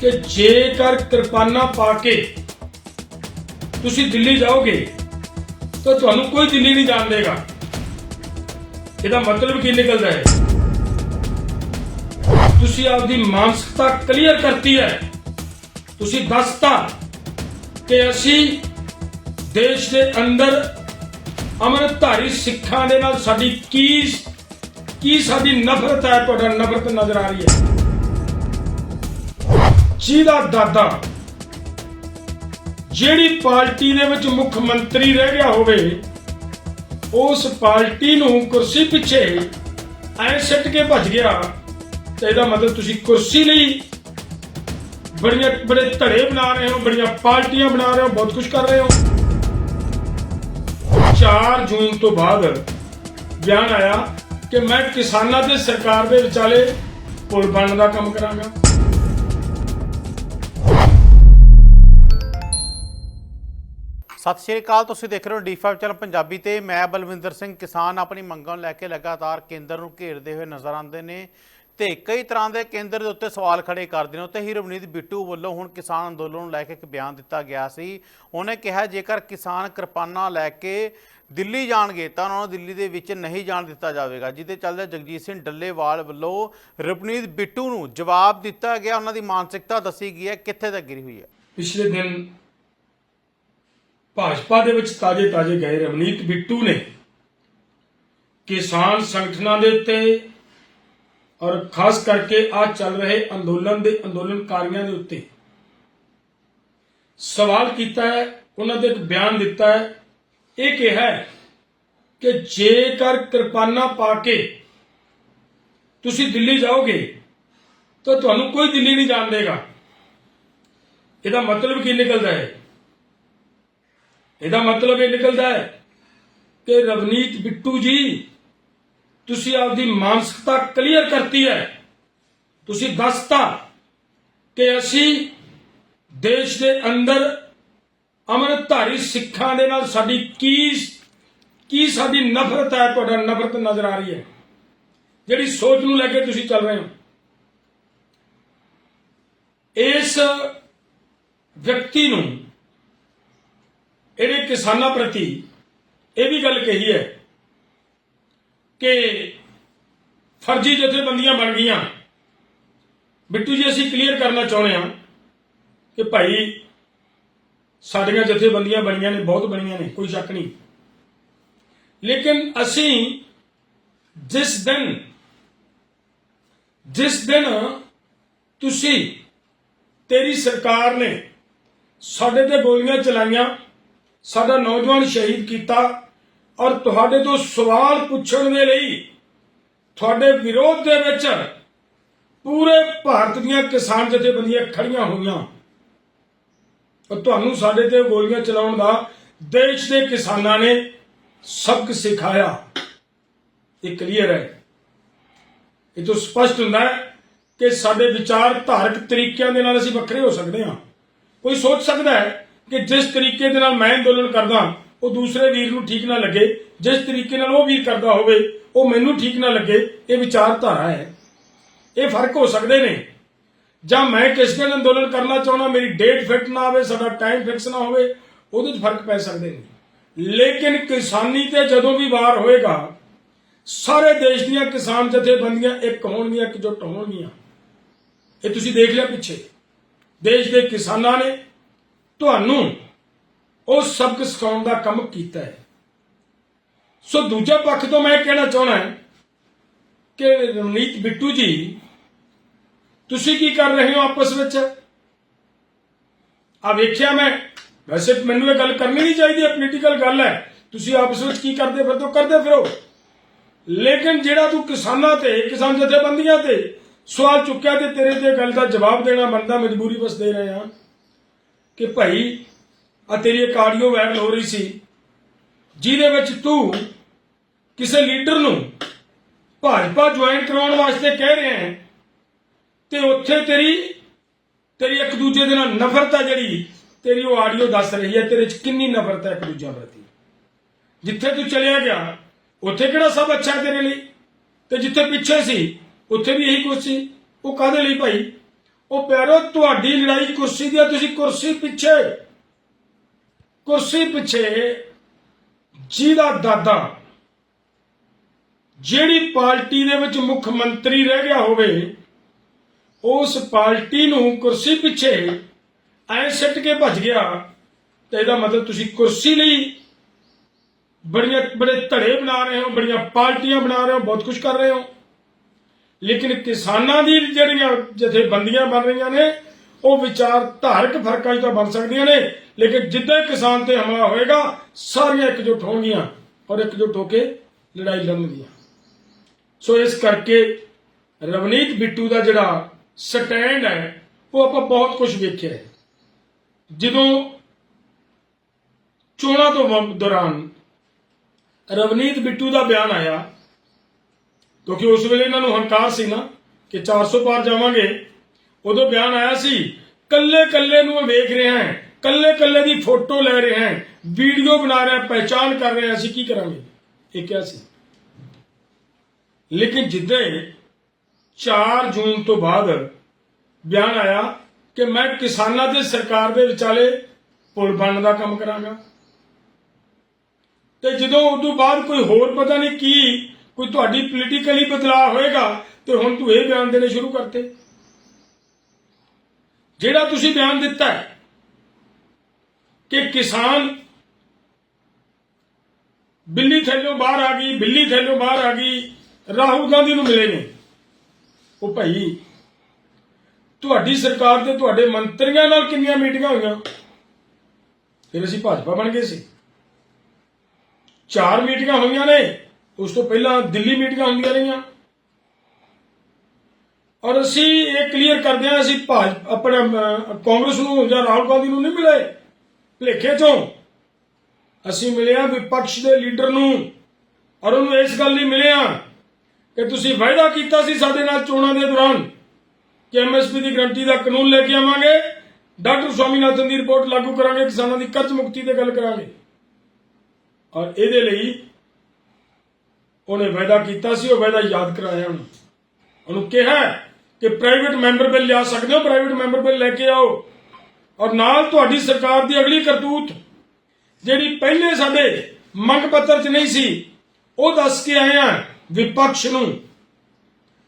ਕਿ ਜੇਕਰ ਕਿਰਪਾਨਾਂ ਪਾ ਕੇ ਤੁਸੀਂ ਦਿੱਲੀ ਜਾਓਗੇ, ਤਾਂ ਤੁਹਾਨੂੰ ਕੋਈ ਦਿੱਲੀ ਨਹੀਂ ਜਾਣ ਦੇਗਾ। ਇਹਦਾ ਮਤਲਬ ਕੀ ਨਿਕਲਦਾ ਹੈ? ਤੁਸੀਂ ਆਪਦੀ ਮਾਨਸਿਕਤਾ ਕਲੀਅਰ ਕਰਤੀ ਹੈ। ਤੁਸੀਂ ਦੱਸਤਾ ਕਿ ਅਸੀਂ ਦੇਸ਼ ਦੇ ਅੰਦਰ ਅਮਰਧਾਰੀ ਸਿੱਖਾਂ ਦੇ ਨਾਲ ਸਾਡੀ ਕੀ ਕੀ ਸਾਡੀ ਨਫ਼ਰਤ ਹੈ, ਤੁਹਾਡਾ ਨਫ਼ਰਤ ਨਜ਼ਰ ਆ ਰਹੀ ਹੈ। ਜਿਹਦਾ ਦਾਦਾ ਜਿਹੜੀ ਪਾਰਟੀ ਦੇ ਵਿੱਚ ਮੁੱਖ ਮੰਤਰੀ ਰਹਿ ਗਿਆ ਹੋਵੇ, ਉਸ ਪਾਰਟੀ ਨੂੰ ਕੁਰਸੀ ਪਿੱਛੇ ਐ ਸਿੱਟ ਕੇ ਭੱਜ ਗਿਆ ਤੇ ਇਹਦਾ ਮਤਲਬ ਤੁਸੀਂ ਕੁਰਸੀ ਲਈ ਬੜੀਆਂ, ਬੜੇ ਧੜੇ ਬਣਾ ਰਹੇ ਹੋ, ਬੜੀਆਂ ਪਾਰਟੀਆਂ ਬਣਾ ਰਹੇ ਹੋ, ਬਹੁਤ ਕੁਝ ਕਰ ਰਹੇ ਹੋ। 4 ਜੂਨ ਤੋਂ ਬਾਅਦ ਬਿਆਨ ਆਇਆ ਕਿ ਮੈਂ ਕਿਸਾਨਾਂ ਤੇ ਸਰਕਾਰ ਦੇ ਵਿਚਾਲੇ ਪੁਲ ਬਣਨ ਦਾ ਕੰਮ ਕਰਾਂਗਾ। ਸਤਿ ਸ਼੍ਰੀ ਅਕਾਲ, ਤੁਸੀਂ ਦੇਖ ਰਹੇ ਹੋ ਡੀ5 ਚੈਨਲ ਪੰਜਾਬੀ ਤੇ ਮੈਂ ਬਲਵਿੰਦਰ ਸਿੰਘ ਕਿਸਾਨ ਆਪਣੀ ਮੰਗਾਂ ਨੂੰ ਲੈ ਕੇ ਲਗਾਤਾਰ ਕੇਂਦਰ ਨੂੰ ਘੇਰਦੇ ਹੋਏ ਨਜ਼ਰ ਆਉਂਦੇ ਨੇ ਤੇ ਕਈ ਤਰ੍ਹਾਂ ਦੇ ਕੇਂਦਰ ਦੇ ਉੱਤੇ ਸਵਾਲ ਖੜੇ ਕਰਦੇ ਨੇ। ਉੱਤੇ ਹੀ ਰਵਨੀਤ ਬਿੱਟੂ ਵੱਲੋਂ ਹੁਣ ਕਿਸਾਨ ਅੰਦੋਲਨ ਨੂੰ ਲੈ ਕੇ ਇੱਕ ਬਿਆਨ ਦਿੱਤਾ ਗਿਆ ਸੀ। ਉਹਨੇ ਕਿਹਾ, ਜੇਕਰ ਕਿਸਾਨ ਕਿਰਪਾਨਾਂ ਲੈ ਕੇ ਦਿੱਲੀ ਜਾਣਗੇ, ਤਾਂ ਉਹਨਾਂ ਨੂੰ ਦਿੱਲੀ ਦੇ ਵਿੱਚ ਨਹੀਂ ਜਾਣ ਦਿੱਤਾ ਜਾਵੇਗਾ। ਜਿਹਦੇ ਚੱਲਦੇ ਜਗਜੀਤ ਸਿੰਘ ਡੱਲੇਵਾਲ ਵੱਲੋਂ ਰਵਨੀਤ ਬਿੱਟੂ ਨੂੰ ਜਵਾਬ ਦਿੱਤਾ ਗਿਆ। ਉਹਨਾਂ ਦੀ ਮਾਨਸਿਕਤਾ ਦੱਸੀ ਗਈ ਹੈ, ਕਿੱਥੇ ਤੱਕ ਗਿਰੀ ਹੋਈ ਹੈ? ਪਿਛਲੇ ਦਿਨ ਭਾਜਪਾ ਦੇ ਵਿੱਚ ਤਾਜੇ ਤਾਜੇ ਗਏ ਰਵਨੀਤ ਬਿੱਟੂ ਨੇ ਕਿਸਾਨ ਸੰਗਠਨਾਂ ਦੇ ਉੱਤੇ ਔਰ ਖਾਸ ਕਰਕੇ ਆ ਚੱਲ ਰਹੇ ਅੰਦੋਲਨ ਦੇ ਅੰਦੋਲਨਕਾਰੀਆਂ ਦੇ ਉੱਤੇ ਸਵਾਲ ਕੀਤਾ ਹੈ, ਉਹਨਾਂ ਦੇ ਇੱਕ ਬਿਆਨ ਦਿੱਤਾ ਹੈ। ਇਹ ਕਿਹਾ ਹੈ ਕਿ ਜੇਕਰ ਕਿਰਪਾਨਾਂ ਪਾ ਕੇ ਤੁਸੀਂ ਦਿੱਲੀ ਜਾਓਗੇ, ਤਾਂ ਤੁਹਾਨੂੰ ਕੋਈ ਦਿੱਲੀ ਨਹੀਂ ਜਾਣ ਦੇਗਾ। ਇਹਦਾ ਮਤਲਬ ਕੀ ਨਿਕਲਦਾ ਹੈ? ਇਹਦਾ ਮਤਲਬ ਇਹ ਨਿਕਲਦਾ ਹੈ ਕਿ ਰਵਨੀਤ ਬਿੱਟੂ ਜੀ, ਤੁਸੀਂ ਆਪਦੀ ਮਾਨਸਿਕਤਾ ਕਲੀਅਰ ਕਰਤੀ ਹੈ। ਤੁਸੀਂ ਦੱਸਤਾ ਕਿ ਅਸੀਂ ਦੇਸ਼ ਦੇ ਅੰਦਰ ਅਮਰਧਾਰੀ ਸਿੱਖਾਂ ਦੇ ਨਾਲ ਸਾਡੀ ਕੀ ਕੀ ਸਾਡੀ ਨਫ਼ਰਤ ਹੈ, ਤੁਹਾਡਾ ਨਫ਼ਰਤ ਨਜ਼ਰ ਆ ਰਹੀ ਹੈ। ਜਿਹੜੀ ਸੋਚ ਨੂੰ ਲੈ ਕੇ ਤੁਸੀਂ ਚੱਲ ਰਹੇ ਹੋ। ਇਸ ਵਿਅਕਤੀ ਨੂੰ ਇਹਨੇ ਕਿਸਾਨਾਂ ਪ੍ਰਤੀ ਇਹ ਵੀ ਗੱਲ ਕਹੀ ਹੈ ਕਿ ਫਰਜ਼ੀ ਜਥੇਬੰਦੀਆਂ ਬਣ ਗਈਆਂ। ਬਿੱਟੂ ਜੀ, ਅਸੀਂ ਕਲੀਅਰ ਕਰਨਾ ਚਾਹੁੰਦੇ ਹਾਂ ਕਿ ਭਾਈ ਸਾਡੀਆਂ ਜਥੇਬੰਦੀਆਂ ਬਣੀਆਂ ਨੇ, ਬਹੁਤ ਬਣੀਆਂ ਨੇ, ਕੋਈ ਸ਼ੱਕ ਨਹੀਂ। ਲੇਕਿਨ ਅਸੀਂ ਜਿਸ ਦਿਨ ਜਿਸ ਦਿਨ ਤੁਸੀਂ, ਤੇਰੀ ਸਰਕਾਰ ਨੇ ਸਾਡੇ ਤੇ ਗੋਲੀਆਂ ਚਲਾਈਆਂ ਸਾਡਾ ਨੌਜਵਾਨ ਸ਼ਹੀਦ ਕੀਤਾ ਔਰ ਤੁਹਾਡੇ ਤੋਂ ਸਵਾਲ ਪੁੱਛਣ ਦੇ ਲਈ ਤੁਹਾਡੇ ਵਿਰੋਧ ਦੇ ਵਿੱਚ ਪੂਰੇ ਭਾਰਤ ਦੀਆਂ ਕਿਸਾਨ ਜਥੇਬੰਦੀਆਂ ਖੜੀਆਂ ਹੋਈਆਂ। ਔਰ ਤੁਹਾਨੂੰ ਸਾਡੇ ਤੇ ਗੋਲੀਆਂ ਚਲਾਉਣ ਦਾ ਦੇਸ਼ ਦੇ ਕਿਸਾਨਾਂ ਨੇ ਸਬਕ ਸਿਖਾਇਆ। ਇਹ ਕਲੀਅਰ ਹੈ। ਇਹ ਤੋਂ ਸਪਸ਼ਟ ਹੁੰਦਾ ਹੈ ਕਿ ਸਾਡੇ ਵਿਚਾਰ ਧਾਰਕ ਤਰੀਕਿਆਂ ਦੇ ਨਾਲ ਅਸੀਂ ਵੱਖਰੇ ਹੋ ਸਕਦੇ ਹਾਂ। ਕੋਈ ਸੋਚ ਸਕਦਾ ਹੈ ਕਿ ਜਿਸ ਤਰੀਕੇ ਦੇ ਨਾਲ ਮੈਂ ਅੰਦੋਲਨ ਕਰਦਾ, ਉਹ ਦੂਸਰੇ ਵੀਰ ਨੂੰ ਠੀਕ ਨਾ ਲੱਗੇ, ਜਿਸ ਤਰੀਕੇ ਨਾਲ ਉਹ ਵੀਰ ਕਰਦਾ ਹੋਵੇ, ਉਹ ਮੈਨੂੰ ਠੀਕ ਨਾ ਲੱਗੇ, ਇਹ ਵਿਚਾਰਧਾਰਾ ਹੈ। ਇਹ ਫ਼ਰਕ ਹੋ ਸਕਦੇ ਨੇ। ਜਾਂ ਮੈਂ ਕਿਸ ਦਿਨ ਅੰਦੋਲਨ ਕਰਨਾ ਚਾਹੁੰਦਾ, ਮੇਰੀ ਡੇਟ ਫਿੱਟ ਨਾ ਹੋਵੇ ਸਾਡਾ ਟਾਈਮ ਫਿਕਸ ਨਾ ਹੋਵੇ, ਉਹਦੇ 'ਚ ਫ਼ਰਕ ਪੈ ਸਕਦੇ ਨੇ। ਲੇਕਿਨ ਕਿਸਾਨੀ ਤੇ ਜਦੋਂ ਵੀ ਵਾਰ ਹੋਏਗਾ, ਸਾਰੇ ਦੇਸ਼ ਦੀਆਂ ਕਿਸਾਨ ਜਥੇਬੰਦੀਆਂ ਇੱਕ ਹੋਣਗੀਆਂ ਇਕਜੁੱਟ ਹੋਣਗੀਆਂ। ਇਹ ਤੁਸੀਂ ਦੇਖ ਲਿਆ ਪਿੱਛੇ। ਦੇਸ਼ ਦੇ ਕਿਸਾਨਾਂ ਨੇ ਤੁਹਾਨੂੰ ਉਹ ਸਬਕ ਸਿਖਾਉਣ ਦਾ ਕੰਮ ਕੀਤਾ ਹੈ। ਸੋ ਦੂਜੇ ਪੱਖ ਤੋਂ ਮੈਂ ਇਹ ਕਹਿਣਾ ਚਾਹਣਾ ਹੈ ਕਿ ਰਵਨੀਤ ਬਿੱਟੂ ਜੀ, ਤੁਸੀਂ ਕੀ ਕਰ ਰਹੇ ਹੋ ਆਪਸ ਵਿੱਚ? ਆ ਵੇਖਿਆ ਮੈਂ। ਵੈਸੇ ਮੈਨੂੰ ਇਹ ਗੱਲ ਕਰਨੀ ਨਹੀਂ ਚਾਹੀਦੀ ਹੈ ਪੋਲੀਟੀਕਲ ਗੱਲ ਹੈ। ਤੁਸੀਂ ਆਪਸ ਵਿੱਚ ਕੀ ਕਰਦੇ ਫਿਰ ਹੋ ਕਰਦੇ ਫਿਰੋ। ਲੇਕਿਨ ਜਿਹੜਾ ਤੂੰ ਕਿਸਾਨਾਂ ਤੇ, ਕਿਸਾਨ ਜਥੇਬੰਦੀਆਂ ਤੇ ਸਵਾਲ ਚੁੱਕਿਆ ਤੇ ਤੇਰੇ ਤੇ ਗੱਲ ਦਾ ਜਵਾਬ ਦੇਣਾ ਬਣਦਾ, ਮਜਬੂਰੀ ਬਸ ਦੇ ਰਹੇ ਹਾਂ। ਕਿ ਭਾਈ, ਆ ਤੇਰੀ ਇੱਕ ਆਡੀਓ ਵਾਇਰਲ ਹੋ ਰਹੀ ਸੀ। ਜਿਹਦੇ ਵਿੱਚ ਤੂੰ ਕਿਸੇ ਲੀਡਰ ਨੂੰ ਭਾਜਪਾ ਜੁਆਇਨ ਕਰਾਉਣ ਵਾਸਤੇ ਕਹਿ ਰਿਹਾ ਹੈ ਤੇ ਉੱਥੇ ਤੇਰੀ ਤੇਰੀ ਇੱਕ ਦੂਜੇ ਦੇ ਨਾਲ ਨਫ਼ਰਤ ਆ ਜਿਹੜੀ, ਤੇਰੀ ਉਹ ਆਡੀਓ ਦੱਸ ਰਹੀ ਹੈ, ਤੇਰੇ 'ਚ ਕਿੰਨੀ ਨਫ਼ਰਤ ਹੈ ਇੱਕ ਦੂਜੇ ਪ੍ਰਤੀ? ਜਿੱਥੇ ਤੂੰ ਚਲਿਆ ਗਿਆ, ਉੱਥੇ ਕਿਹੜਾ ਸਭ ਅੱਛਾ ਹੈ ਤੇਰੇ ਲਈ? ਤੇ ਜਿੱਥੇ ਪਿੱਛੇ ਸੀ, ਉੱਥੇ ਵੀ ਇਹੀ ਕੁਝ ਸੀ। ਉਹ ਕਾਹਦੇ ਲਈ ਭਾਈ? ਉਹ ਪਿਆਰੋ, ਤੁਹਾਡੀ ਲੜਾਈ ਕੁਰਸੀ ਦੀ ਹੈ ਤੁਸੀਂ ਕੁਰਸੀ ਪਿੱਛੇ। ਕੁਰਸੀ ਪਿੱਛੇ ਜਿਹਦਾ ਦਾਦਾ ਜਿਹੜੀ ਪਾਰਟੀ ਦੇ ਵਿੱਚ ਮੁੱਖ ਮੰਤਰੀ ਰਹਿ ਗਿਆ ਹੋਵੇ, ਉਸ ਪਾਰਟੀ ਨੂੰ ਕੁਰਸੀ ਪਿੱਛੇ ਐ ਸਿੱਟ ਕੇ ਭੱਜ ਗਿਆ ਤੇ ਇਹਦਾ ਮਤਲਬ ਤੁਸੀਂ ਕੁਰਸੀ ਲਈ ਬੜੀਆਂ, ਬੜੇ ਧੜੇ ਬਣਾ ਰਹੇ ਹੋ, ਬੜੀਆਂ ਪਾਰਟੀਆਂ ਬਣਾ ਰਹੇ ਹੋ, ਬਹੁਤ ਕੁਝ ਕਰ ਰਹੇ ਹੋ। ਲੇਕਿਨ ਕਿਸਾਨਾਂ ਦੀ ਜਿਹੜੀਆਂ ਜਥੇਬੰਦੀਆਂ ਬਣ ਰਹੀਆਂ ਨੇ, ਉਹ ਵਿਚਾਰ ਧਾਰਕ ਫਰਕਾਂ 'ਚ ਤਾਂ ਬਣ ਸਕਦੀਆਂ ਨੇ, ਲੇਕਿਨ ਜਿੱਦਾਂ ਕਿਸਾਨ ਤੇ ਹਮਲਾ ਹੋਏਗਾ, ਸਾਰੀਆਂ ਇਕਜੁੱਟ ਹੋਣਗੀਆਂ ਔਰ ਇਕਜੁੱਟ ਹੋ ਕੇ ਲੜਾਈ ਲੜਨਗੀਆਂ। ਸੋ ਇਸ ਕਰਕੇ ਰਵਨੀਤ ਬਿੱਟੂ ਦਾ ਜਿਹੜਾ ਸਟੈਂਡ ਹੈ, ਉਹ ਆਪਾਂ ਬਹੁਤ ਕੁਝ ਵੇਖਿਆ ਹੈ। ਜਦੋਂ ਚੋਣਾਂ ਤੋਂ ਦੌਰਾਨ ਰਵਨੀਤ ਬਿੱਟੂ ਦਾ ਬਿਆਨ ਆਇਆ ਕਿਉਂਕਿ ਉਸ ਵੇਲੇ ਇਹਨਾਂ ਨੂੰ ਹੰਕਾਰ ਸੀ ਨਾ ਕਿ 400 ਪਾਰ ਜਾਵਾਂਗੇ। ਉਦੋਂ ਬਿਆਨ ਆਇਆ ਸੀ, ਕੱਲੇ ਕੱਲੇ ਨੂੰ ਵੇਖ ਰਿਹਾ ਹਾਂ, ਕੱਲੇ ਕੱਲੇ ਦੀ ਫੋਟੋ ਲੈ ਰਿਹਾ ਹਾਂ, ਵੀਡੀਓ ਬਣਾ ਰਿਹਾ ਪਹਿਚਾਨ ਕਰ ਰਿਹਾ ਅਸੀਂ ਕੀ ਕਰਾਂਗੇ? ਇਹ ਕਿਹਾ ਸੀ। ਲੇਕਿਨ ਜਿੱਦਾਂ ਹੀ 4 ਜੂਨ ਤੋਂ ਬਾਅਦ ਬਿਆਨ ਆਇਆ ਕਿ ਮੈਂ ਕਿਸਾਨਾਂ ਤੇ ਸਰਕਾਰ ਦੇ ਵਿਚਾਲੇ ਪੁਲ ਬਣਨ ਦਾ ਕੰਮ ਕਰਾਂਗਾ। ਤੇ ਜਦੋਂ ਉਸ ਤੋਂ ਬਾਅਦ ਕੋਈ ਹੋਰ ਪਤਾ ਨਹੀਂ ਕੀ ਕੋਈ ਤੁਹਾਡੀ ਪੋਲੀਟੀਕਲੀ ਬਦਲਾਅ ਹੋਏਗਾ ਤੇ ਹੁਣ ਤੂੰ ਇਹ ਬਿਆਨ ਦੇਣੇ ਸ਼ੁਰੂ ਕਰਤੇ। ਜਿਹੜਾ ਤੁਸੀਂ ਬਿਆਨ ਦਿੱਤਾ ਹੈ ਕਿ ਕਿਸਾਨ ਬਿੱਲੀ ਥੱਲੋਂ ਬਾਹਰ ਆ ਗਈ, ਬਿੱਲੀ ਥੱਲੋਂ ਬਾਹਰ ਆ ਗਈ, ਰਾਹੁਲ ਗਾਂਧੀ ਨੂੰ ਮਿਲੇ ਨੇ। ਉਹ ਭਾਈ, ਤੁਹਾਡੀ ਸਰਕਾਰ ਤੇ ਤੁਹਾਡੇ ਮੰਤਰੀਆਂ ਨਾਲ ਕਿੰਨੀਆਂ ਮੀਟਿੰਗਾਂ ਹੋਈਆਂ? ਫਿਰ ਅਸੀਂ ਭਾਜਪਾ ਬਣ ਗਏ ਸੀ। ਚਾਰ ਮੀਟਿੰਗਾਂ ਹੋਈਆਂ ਨੇ। ਉਸ ਤੋਂ ਪਹਿਲਾਂ ਦਿੱਲੀ ਮੀਟਿੰਗਾਂ ਹੁੰਦੀਆਂ ਰਹੀਆਂ। ਔਰ ਅਸੀਂ ਇਹ ਕਲੀਅਰ ਕਰਦੇ ਹਾਂ, ਅਸੀਂ ਭਾਜ, ਆਪਣੇ ਕਾਂਗਰਸ ਨੂੰ ਜਾਂ ਰਾਹੁਲ ਗਾਂਧੀ ਨੂੰ ਨਹੀਂ ਮਿਲੇ, ਭਲੇਖੇ ਚੋਂ। ਅਸੀਂ ਮਿਲਿਆ ਵਿਪਕਸ਼ ਦੇ ਲੀਡਰ ਨੂੰ, ਔਰ ਉਹਨੂੰ ਇਸ ਗੱਲ ਲਈ ਮਿਲਿਆ ਕਿ ਤੁਸੀਂ ਵਾਅਦਾ ਕੀਤਾ ਸੀ ਸਾਡੇ ਨਾਲ ਚੋਣਾਂ ਦੇ ਦੌਰਾਨ ਕਿ ਐਮਐਸਪੀ ਦੀ ਗਰੰਟੀ ਦਾ ਕਾਨੂੰਨ ਲੈ ਕੇ ਆਵਾਂਗੇ। ਡਾਕਟਰ ਸਵਾਮੀਨਾਥਨ ਦੀ ਰਿਪੋਰਟ ਲਾਗੂ ਕਰਾਂਗੇ, ਕਿਸਾਨਾਂ ਦੀ ਕਰਜ਼ ਮੁਕਤੀ ਤੇ ਗੱਲ ਕਰਾਂਗੇ। ਔਰ ਇਹਦੇ ਲਈ ਉਹਨੇ ਵਾਅਦਾ ਕੀਤਾ ਸੀ, ਉਹ ਵਾਅਦਾ ਯਾਦ ਕਰਾਇਆ ਉਹਨੂੰ। ਉਹਨੂੰ ਕਿਹਾ ਕਿ ਪ੍ਰਾਈਵੇਟ ਮੈਂਬਰ ਬਿੱਲ ਲਿਆ ਸਕਦੇ ਹੋ ਪ੍ਰਾਈਵੇਟ ਮੈਂਬਰ ਬਿੱਲ ਲੈ ਕੇ ਆਓ। ਔਰ ਨਾਲ ਤੁਹਾਡੀ ਸਰਕਾਰ ਦੀ ਅਗਲੀ ਕਰਤੂਤ, ਜਿਹੜੀ ਪਹਿਲੇ ਸਾਡੇ ਮੰਗ ਪੱਤਰ 'ਚ ਨਹੀਂ ਸੀ, ਉਹ ਦੱਸ ਕੇ ਆਏ ਆ ਵਿਪਕਸ਼ ਨੂੰ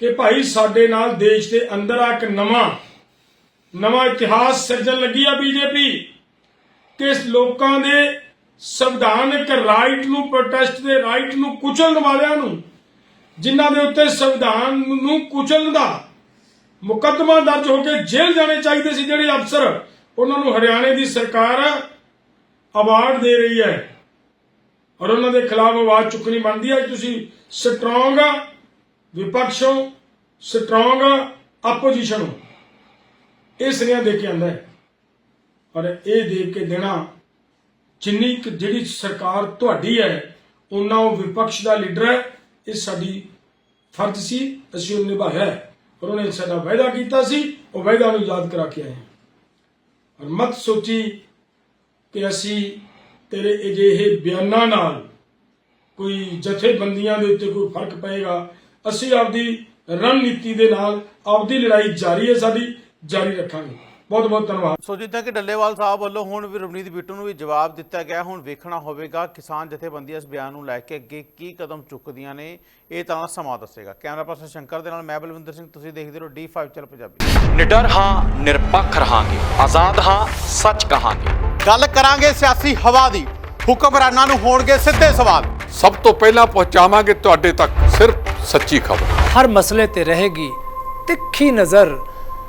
ਕਿ ਭਾਈ ਸਾਡੇ ਨਾਲ ਦੇਸ਼ ਦੇ ਅੰਦਰ ਆ ਇੱਕ ਨਵਾਂ ਨਵਾਂ ਇਤਿਹਾਸ ਸਿਰਜਣ ਲੱਗੀ ਆ ਬੀਜੇਪੀ, ਕਿ ਲੋਕਾਂ ਦੇ ਸੰਵਿਧਾਨਕ ਰਾਈਟ ਨੂੰ ਪ੍ਰੋਟੈਸਟ ਦੇ ਰਾਈਟ ਨੂੰ ਕੁਚਲਣ ਵਾਲਿਆਂ ਨੂੰ, ਜਿਨ੍ਹਾਂ ਦੇ ਉੱਤੇ ਸੰਵਿਧਾਨ ਨੂੰ ਕੁਚਲਣ ਦਾ ਮੁਕੱਦਮਾ ਦਰਜ ਹੋ ਕੇ ਜੇਲ੍ਹ ਜਾਣੇ ਚਾਹੀਦੇ ਸੀ ਜਿਹੜੇ ਅਫਸਰ ਉਹਨਾਂ ਨੂੰ ਹਰਿਆਣੇ ਦੀ ਸਰਕਾਰ ਅਵਾਰਡ ਦੇ ਰਹੀ ਹੈ। ਔਰ ਉਹਨਾਂ ਦੇ ਖਿਲਾਫ ਆਵਾਜ਼ ਚੁੱਕਣੀ ਬਣਦੀ ਹੈ ਤੁਸੀਂ ਸਟਰੋਂਗ ਵਿਪਕਸ਼ੋਂ ਸਟਰੋਂਗ ਆਪੋਜੀਸ਼ਨ ਹੋ। ਇਹ ਸੁਨੇਹਾ ਦੇ ਕੇ ਆਂਦਾ ਹੈ। ਔਰ ਇਹ ਦੇ ਕੇ ਦੇਣਾ ਜਿੰਨੀ ਕੁ ਜਿਹੜੀ ਸਰਕਾਰ ਤੁਹਾਡੀ ਹੈ ਉਹਨਾਂ ਉਹ ਵਿਪਕਸ਼ ਦਾ ਲੀਡਰ ਹੈ। ਇਹ ਸਾਡੀ ਫਰਜ਼ ਸੀ, ਅਸੀਂ ਉਹ ਨਿਭਾਇਆ ਹੈ। ਔਰ ਉਹਨੇ ਸਾਡਾ ਵਾਅਦਾ ਕੀਤਾ ਸੀ, ਉਹ ਵਾਅਦਾ ਨੂੰ ਯਾਦ ਕਰਾ ਕੇ ਆਏ ਔਰ ਮਤ ਸੋਚੀ ਕਿ ਅਸੀਂ ਤੇਰੇ ਅਜਿਹੇ ਬਿਆਨਾਂ ਨਾਲ ਕੋਈ ਜਥੇਬੰਦੀਆਂ ਦੇ ਉੱਤੇ ਕੋਈ ਫ਼ਰਕ ਪਏਗਾ, ਅਸੀਂ ਆਪਦੀ ਰਣਨੀਤੀ ਦੇ ਨਾਲ ਆਪਦੀ ਲੜਾਈ ਜਾਰੀ ਹੈ ਸਾਡੀ, ਜਾਰੀ ਰੱਖਾਂਗੇ। ਬਹੁਤ ਬਹੁਤ ਧੰਨਵਾਦ। ਸੋ ਜਿੱਦਾਂ ਕਿ ਡੱਲੇਵਾਲ ਸਾਹਿਬ ਵੱਲੋਂ ਹੁਣ ਵੀ ਰਵਨੀਤ ਬਿੱਟੂ ਨੂੰ ਵੀ ਜਵਾਬ ਦਿੱਤਾ ਗਿਆ ਹੁਣ ਵੇਖਣਾ ਹੋਵੇਗਾ ਕਿਸਾਨ ਜਥੇਬੰਦੀਆਂ ਇਸ ਬਿਆਨ ਨੂੰ ਲੈ ਕੇ ਅੱਗੇ ਕੀ ਕਦਮ ਚੁੱਕਦੀਆਂ ਨੇ ਇਹ ਤਾਂ ਸਮਾਂ ਦੱਸੇਗਾ। ਕੈਮਰਾ ਪਰਸਨ ਸ਼ੰਕਰ ਦੇ ਨਾਲ ਮੈਂ ਬਲਵਿੰਦਰ ਸਿੰਘ ਤੁਸੀਂ ਦੇਖਦੇ ਰਹੋ D5 ਚਲ ਪੰਜਾਬੀ। ਨਿਡਰ ਹਾਂ ਨਿਰਪੱਖ ਰਹਾਂਗੇ ਆਜ਼ਾਦ ਹਾਂ ਸੱਚ ਕਹਾਂਗੇ। ਗੱਲ ਕਰਾਂਗੇ ਸਿਆਸੀ ਹਵਾ ਦੀ ਹੁਕਮਰਾਨਾਂ ਨੂੰ ਹੋਣਗੇ ਸਿੱਧੇ ਸਵਾਲ। ਸਭ ਤੋਂ ਪਹਿਲਾਂ ਪਹੁੰਚਾਵਾਂਗੇ ਤੁਹਾਡੇ ਤੱਕ ਸਿਰਫ ਸੱਚੀ ਖਬਰ। ਹਰ ਮਸਲੇ ਤੇ ਰਹੇਗੀ ਤਿੱਖੀ ਨਜ਼ਰ